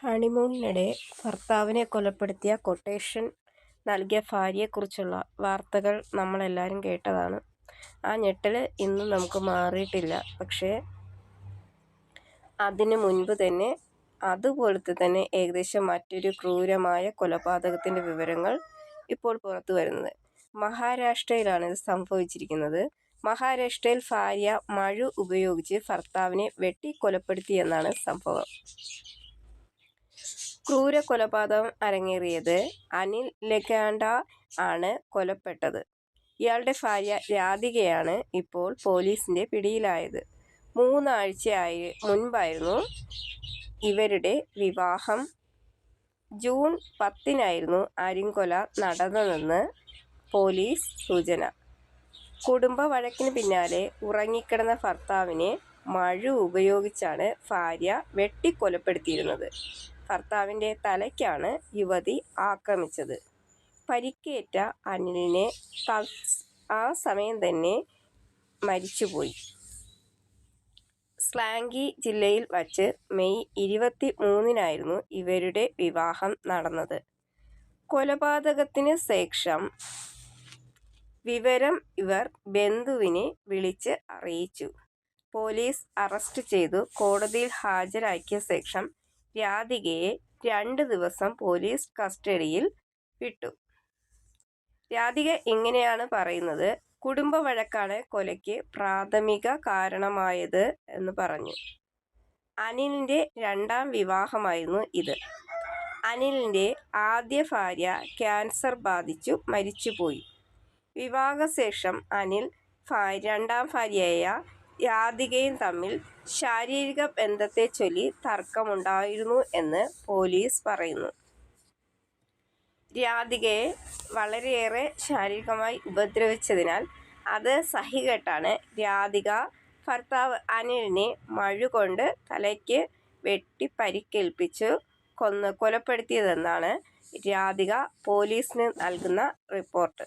ഹണിമൂണിനിടെ ഭർത്താവിനെ കൊലപ്പെടുത്തിയ കൊട്ടേഷൻ നൽകിയ ഭാര്യയെക്കുറിച്ചുള്ള വാർത്തകൾ നമ്മളെല്ലാവരും കേട്ടതാണ്. ആ ഞെട്ടൽ ഇന്നും നമുക്ക് മാറിയിട്ടില്ല. പക്ഷേ അതിനു മുൻപ് തന്നെ അതുപോലത്തെ തന്നെ ഏകദേശം മറ്റൊരു ക്രൂരമായ കൊലപാതകത്തിന്റെ വിവരങ്ങൾ ഇപ്പോൾ പുറത്തു വരുന്നത്. മഹാരാഷ്ട്രയിലാണ് ഇത് സംഭവിച്ചിരിക്കുന്നത്. മഹാരാഷ്ട്രയിൽ ഭാര്യ മഴു ഉപയോഗിച്ച് ഭർത്താവിനെ വെട്ടി കൊലപ്പെടുത്തിയെന്നാണ് സംഭവം. ക്രൂര കൊലപാതകം അരങ്ങേറിയത് അനിൽ ലഗാണ്ട ആണ് കൊലപ്പെട്ടത്. ഇയാളുടെ ഭാര്യ രാധികയാണ് ഇപ്പോൾ പോലീസിന്റെ പിടിയിലായത്. മൂന്നാഴ്ചയായി മുൻപായിരുന്നു ഇവരുടെ വിവാഹം. ജൂൺ പത്തിനായിരുന്നു അരിങ്കൊല നടന്നതെന്ന് പോലീസ് സൂചന. കുടുംബ വഴക്കിന് പിന്നാലെ ഉറങ്ങിക്കിടന്ന ഭർത്താവിനെ മഴ ഉപയോഗിച്ചാണ് ഭാര്യ വെട്ടിക്കൊലപ്പെടുത്തിയിരുന്നത്. ഭർത്താവിന്റെ തലയ്ക്കാണ് യുവതി ആക്രമിച്ചത്. പരിക്കേറ്റ അനിലിനെ ആ സമയം തന്നെ മരിച്ചുപോയി. സ്ലാങ്കി ജില്ലയിൽ വച്ച് മെയ് ഇരുപത്തി മൂന്നിനായിരുന്നു ഇവരുടെ വിവാഹം നടന്നത്. കൊലപാതകത്തിന് ശേഷം വിവരം ഇവർ ബന്ധുവിനെ വിളിച്ച് അറിയിച്ചു. പോലീസ് അറസ്റ്റ് ചെയ്തു. കോടതിയിൽ ഹാജരാക്കിയ ശേഷം രാധികയെ രണ്ട് ദിവസം പോലീസ് കസ്റ്റഡിയിൽ വിട്ടു. രാധിക ഇങ്ങനെയാണ് പറയുന്നത്? കുടുംബ വഴക്കാണ് കൊലയ്ക്ക് പ്രാഥമിക കാരണമായത് എന്ന് പറഞ്ഞു. അനിലിന്റെ രണ്ടാം വിവാഹമായിരുന്നു ഇത്. അനിലിന്റെ ആദ്യ ഭാര്യ ക്യാൻസർ ബാധിച്ചു മരിച്ചുപോയി. വിവാഹശേഷം അനിൽ രണ്ടാം ഭാര്യയായ രാധികയും തമ്മിൽ ശാരീരിക ബന്ധത്തെ ചൊല്ലി തർക്കമുണ്ടായിരുന്നു എന്ന് പോലീസ് പറയുന്നു. രാധികയെ വളരെയേറെ ശാരീരികമായി ഉപദ്രവിച്ചതിനാൽ അത് സഹികെട്ടാണ് രാധിക ഭർത്താവ് അനിലിനെ മഴുകൊണ്ട് തലയ്ക്ക് വെട്ടി പരിക്കേൽപ്പിച്ചു കൊന്ന് കൊലപ്പെടുത്തിയതെന്നാണ് രാധിക പോലീസിന് നൽകുന്ന റിപ്പോർട്ട്.